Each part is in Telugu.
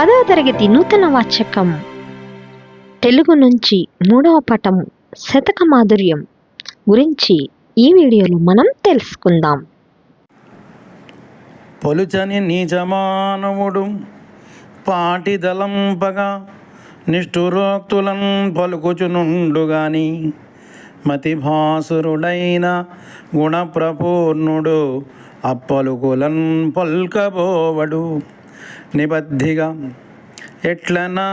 పదవ తరగతి నూతన వాచకం. తెలుగు నుంచి మూడవ పటం శతక మాధుర్యం గురించి ఈ వీడియోలో మనం తెలుసుకుందాం. పొలుచని నీచమానవుడు పాటిదలంపగా నిష్ఠురోక్తులం పలుకుచునుండుగాని మతిభాసురుడైన గుణప్రపూర్ణుడు అప్పలుకులన్ పల్కబోవడు. నిబద్ధిగా ఎట్లనా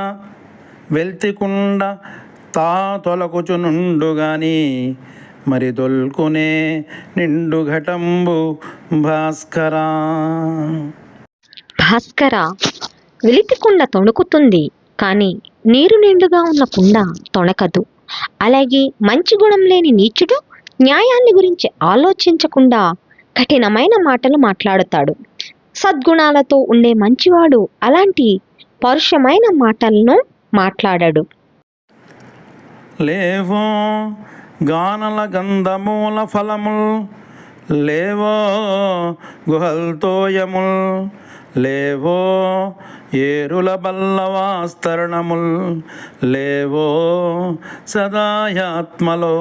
వెల్తికుండ తా తొలకుచునుండుగాని మరి దొల్కునే నిండు ఘటంబు భాస్కరా. భాస్కర వెలితి కుండ తొణుకుతుంది కానీ నీరు నిండుగా ఉన్న కుండ తొణకదు. అలాగే మంచి గుణం లేని నీచుడు న్యాయాన్ని గురించి ఆలోచించకుండా కఠినమైన మాటలు మాట్లాడుతాడు. సద్గుణాలతో ఉండే మంచివాడు అలాంటి పరుషమైన మాటలను మాట్లాడడు. లేవో గానల గంధమూల ఫలముల్ లేవో గుహల్తోయముల్ లేవో ఏరుల బల్లవాస్తరణముల్ లేవో సదాయాత్మలో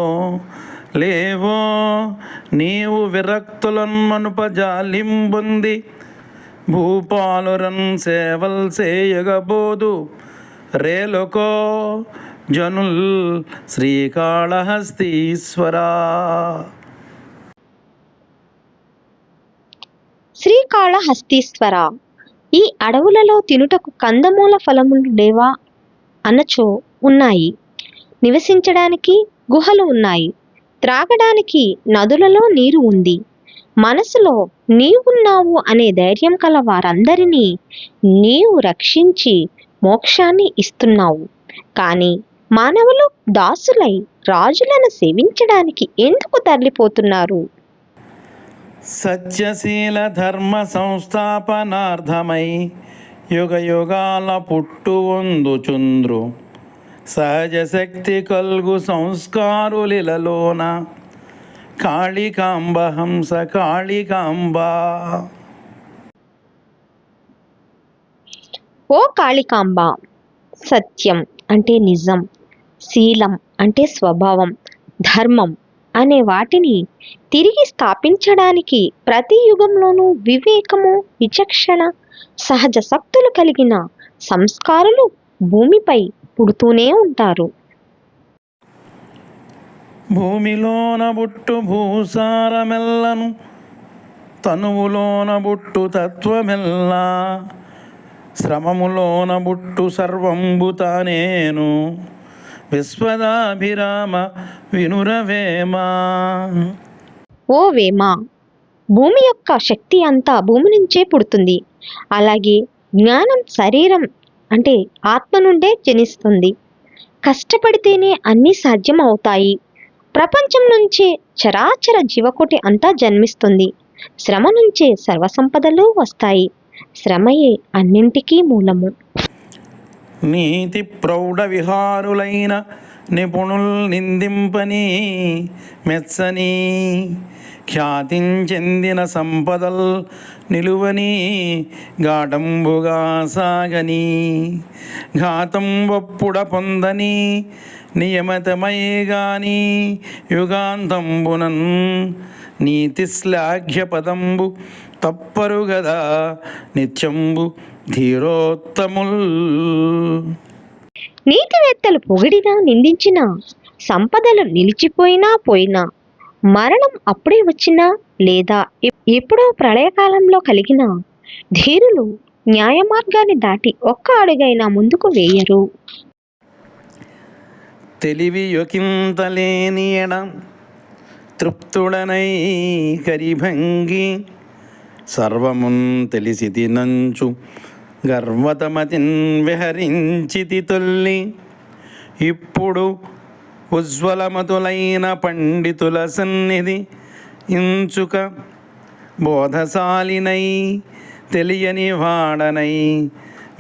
లేవో నీవు విరక్తులన్మనుపజాలింబొంది భూపాలురన్ సేవల్ చేయగబోదు రేలుకో జనుల్ శ్రీకాళహస్తీశ్వరా. శ్రీకాళహస్తీశ్వర ఈ అడవులలో తినుటకు కందమూల ఫలములు లేవా? అనచో ఉన్నాయి. నివసించడానికి గుహలు ఉన్నాయి. త్రాగడానికి నదులలో నీరు ఉంది. మనసులో నీవున్నావు అనే ధైర్యం కల వారందరినీ నీవు రక్షించి మోక్షాన్ని ఇస్తున్నావు. కానీ మానవులు దాసులై రాజులను సేవించడానికి ఎందుకు తరలిపోతున్నారు? సత్యశీల ధర్మ సంస్థాపనార్థమై యుగ యుగాల పుట్టు వందుచుంద్రు సహజ శక్తి కల్గు సంస్కారులిలలోన కాళికాంబ హంస కాళికాంబ ఓ కాళికాంబ సత్యం అంటే నిజం శీలం అంటే స్వభావం ధర్మం అనే వాటిని తిరిగి స్థాపించడానికి ప్రతి యుగంలోనూ వివేకము విచక్షణ సహజ శక్తులు కలిగిన సంస్కారులు భూమిపై పుడుతూనే ఉంటారు. భూమిలోన బుట్టు భూసారమెల్లను తనువులోన బుట్టు తత్వమెల్లా శ్రమములోన బుట్టు సర్వంబు తానేను విశ్వదాభిరామ వినురవేమా. ఓ వేమ భూమి యొక్క శక్తి అంతా భూమి నుంచే పుడుతుంది. అలాగే జ్ఞానం శరీరం అంటే ఆత్మ నుండే జనిస్తుంది. కష్టపడితేనే అన్నీ సాధ్యం అవుతాయి ప్రపంచం నుంచే చరాచర జీవకోటి అంతా జన్మిస్తుంది. శ్రమ నుంచే సర్వసంపదలు వస్తాయి. శ్రమయే అన్నింటికీ మూలము. నీతి ప్రౌఢ విహారులైన నిపుణుల్ నిందింపని మెచ్చని ఖ్యాతించెందిన సంపదల్ నిలువని గాఢంబుగా సాగని. ఘాతం ఒప్పుడ పొందని నియమితమై గాని యుగాంతంబునన్ నీతి శ్లాఘ్య పదంబు తప్పరు గదా నిత్యంబు ధీరోత్తముల్. నీతివేత్తలు పొగిడినా నిందించినా సంపదలు నిలిచిపోయినా పోయినా మరణం అప్పుడే వచ్చినా లేదా ఎప్పుడో ప్రళయకాలంలో కలిగిన ధీరులు న్యాయ మార్గాన్ని దాటి ఒక్క అడుగైనా ముందుకు వేయరు. తెలివి యొకింతలేని తృప్తుడనై కరిభంగి సర్వమున్ తెలిసి తినంచు గర్వతమతిన్ విహరించితి తొల్లి. ఇప్పుడు ఉజ్వలమతులైన పండితుల సన్నిధి ఇంచుక బోధశాలినై తెలియని వాడనై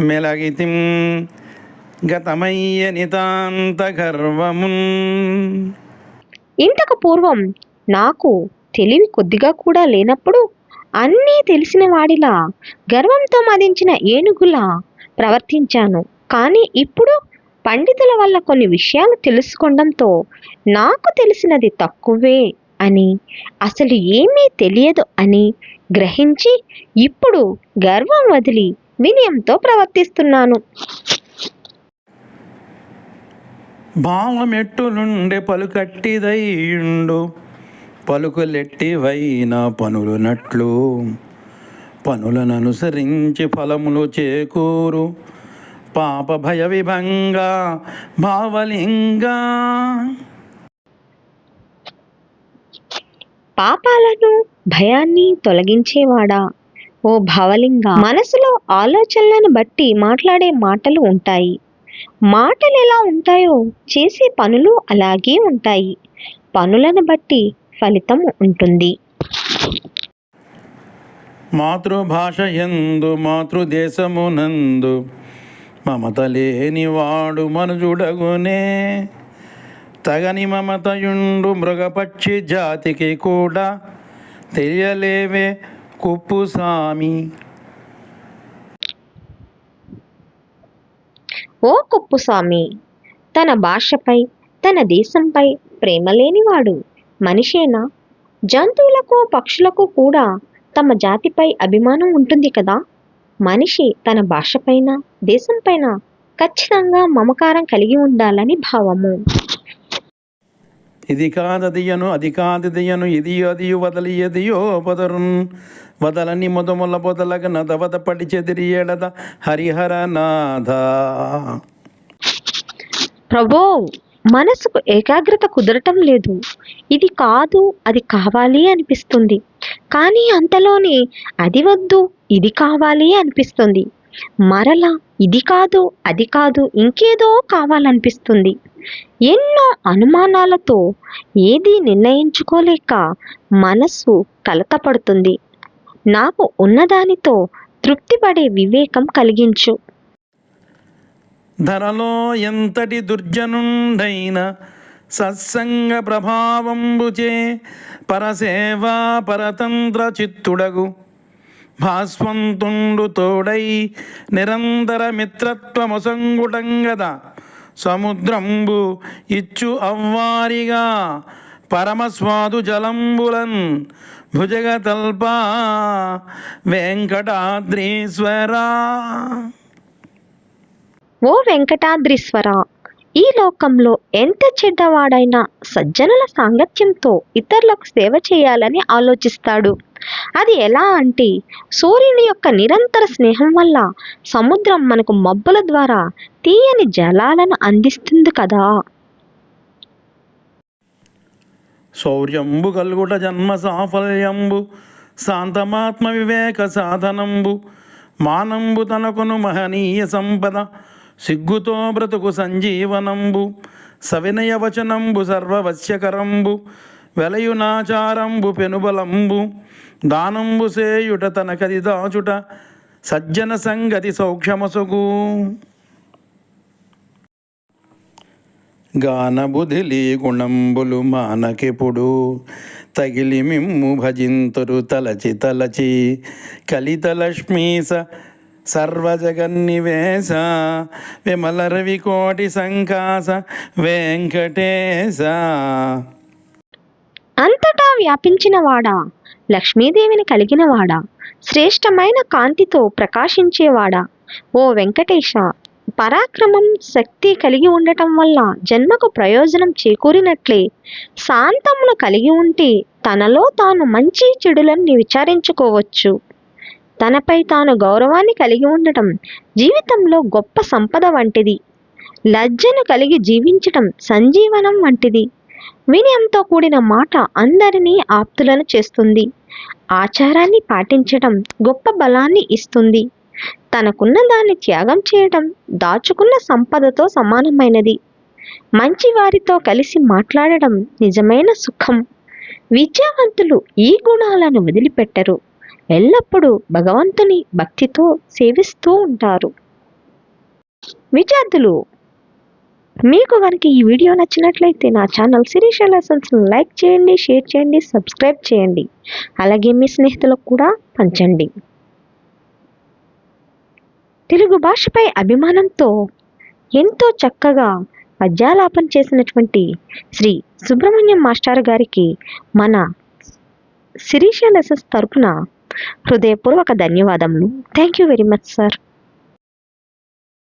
మెలగితిం గతమయ్య నితాంత గర్వమున్. ఇంతకు పూర్వం నాకు తెలివి కొద్దిగా కూడా లేనప్పుడు అన్నీ తెలిసిన వాడిలా గర్వంతో మదించిన ఏనుగులా ప్రవర్తించాను. కానీ ఇప్పుడు పండితుల వల్ల కొన్ని విషయాలు తెలుసుకోవడంతో నాకు తెలిసినది తక్కువే అని అసలు ఏమీ తెలియదు అని గ్రహించి ఇప్పుడు గర్వం వదిలి వినయంతో ప్రవర్తిస్తున్నాను. భావమెట్టులుండే పలుకట్టిదయ్యుండు పలుకులెట్టివైన పనులునట్లు పనులను అనుసరించి ఫలములు చేకూరు. పాప భయ విభంగ భావలింగా. పాపాలను భయాన్ని తొలగించేవాడా? ఓ భవలింగ. మనసులో ఆలోచనలను బట్టి మాట్లాడే మాటలు ఉంటాయి. మాటలు ఎలా ఉంటాయో చేసే పనులు అలాగే ఉంటాయి. పనులను బట్టి ఫలితం ఉంటుంది. మాతృభాష ఎందు మాతృదేశమునందు మమత లేనివాడు మనుజుడగునే. తగని మమతయుండు మృగపక్షి జాతికి కూడా తెలియలేవే కుప్పు సామి. ఓ కుప్పుస్వామి తన భాషపై తన దేశంపై ప్రేమ లేనివాడు మనిషేనా? జంతువులకు పక్షులకు కూడా తమ జాతిపై అభిమానం ఉంటుంది కదా? మనిషి తన భాషపైన దేశంపైన ఖచ్చితంగా మమకారం కలిగి ఉండాలని భావము. ఇది కాదదియను అది కాదదియను ఇది అదియు వదలి ఎదియో పొదరున్ వదలని మొదముల పొదలగ నదవద పడి చెదిరి ఎడద హరిహర నాథ. ప్రభో మనసుకు ఏకాగ్రత కుదరటం లేదు. ఇది కాదు అది కావాలి అనిపిస్తుంది. కానీ అంతలోనే అది వద్దు ఇది కావాలి అనిపిస్తుంది. మరలా ఇది కాదు అది కాదు ఇంకేదో కావాలనిపిస్తుంది. ఎన్నో అనుమానాలతో ఏది నిర్ణయించుకోలేక మనస్సు కలతపడుతుంది. నాకు ఉన్నదానితో తృప్తిపడే వివేకం కలిగించు. ధరలో ఎంతటి దుర్జనుండైనా సత్సంగ ప్రభావంబుచే పరసేవా పరతంత్ర చిత్తుడగు. భాస్వంతుండు తోడై నిరంతర మిత్రత్వమొసంగుటంగద సముద్రంబు ఇచ్చు అవ్వారిగా పరమస్వాదు జలంబులన్ భుజగతల్ప వెంకటాద్రీశ్వరా. ఓ వెంకటాద్రీశ్వరా. ఈ లోకంలో ఎంత చెడ్డవాడైనా సజ్జనుల సాంగత్యంతో ఇతరులకు సేవ చేయాలని ఆలోచిస్తాడు. అది ఎలా అంటే సూర్యుని యొక్క నిరంతర స్నేహం వల్ల సముద్రం మనకు మబ్బుల ద్వారా తీయని జలాలను అందిస్తుంది కదా. శౌర్యంబు కల్గుట జన్మ సాఫల్యంబు శాంతమాత్మ వివేక సాధనంబు మానంబు తనకును మహనీయ సంపద సిగ్గుతో బ్రతుకు సంజీవనంబు సవినయ వచనంబు సర్వవశ్యకరంబు వెలయునాచారంబు పెనుబలంబు దానంబు సేయుట తనకది దాచుట సజ్జన సంగతి సౌఖ్యమసగు. గానబుధిలి గుణంబులు మానకెప్పుడు తగిలి మిమ్ము భజింతురు తలచి తలచి కలిత లక్ష్మీస సర్వజగన్నివేశ విమల కోటి సంకాస వెంకటేశ. అంతటా వ్యాపించినవాడా లక్ష్మీదేవిని కలిగినవాడా శ్రేష్టమైన కాంతితో ప్రకాశించేవాడా ఓ వెంకటేశ పరాక్రమం శక్తి కలిగి ఉండటం వల్ల జన్మకు ప్రయోజనం చేకూరినట్లే. శాంతమును కలిగి ఉంటే తనలో తాను మంచి చెడులను విచారించుకోవచ్చు. తనపై తాను గౌరవాన్ని కలిగి ఉండటం జీవితంలో గొప్ప సంపద వంటిది. లజ్జను కలిగి జీవించటం సంజీవనం వంటిది. వినయంతో కూడిన మాట అందరినీ ఆప్తులను చేస్తుంది. ఆచారాన్ని పాటించటం గొప్ప బలాన్ని ఇస్తుంది. తనకున్న దాన్ని త్యాగం చేయడం దాచుకున్న సంపదతో సమానమైనది. మంచి వారితో కలిసి మాట్లాడడం నిజమైన సుఖం. విద్యావంతులు ఈ గుణాలను వదిలిపెట్టరు. ఎల్లప్పుడూ భగవంతుని భక్తితో సేవిస్తూ ఉంటారు. విద్యార్థులు మీకు కనుక ఈ వీడియో నచ్చినట్లయితే నా ఛానల్ శిరీష లెసన్స్ని లైక్ చేయండి షేర్ చేయండి సబ్స్క్రైబ్ చేయండి. అలాగే మీ స్నేహితులకు కూడా పంచండి. తెలుగు భాషపై అభిమానంతో ఎంతో చక్కగా పద్యాలాపన చేసినటువంటి శ్రీ సుబ్రహ్మణ్యం మాస్టర్ గారికి మన శిరీష లెసన్స్ తరపున హృదయపూర్వక ధన్యవాదములు. Thank you very much sir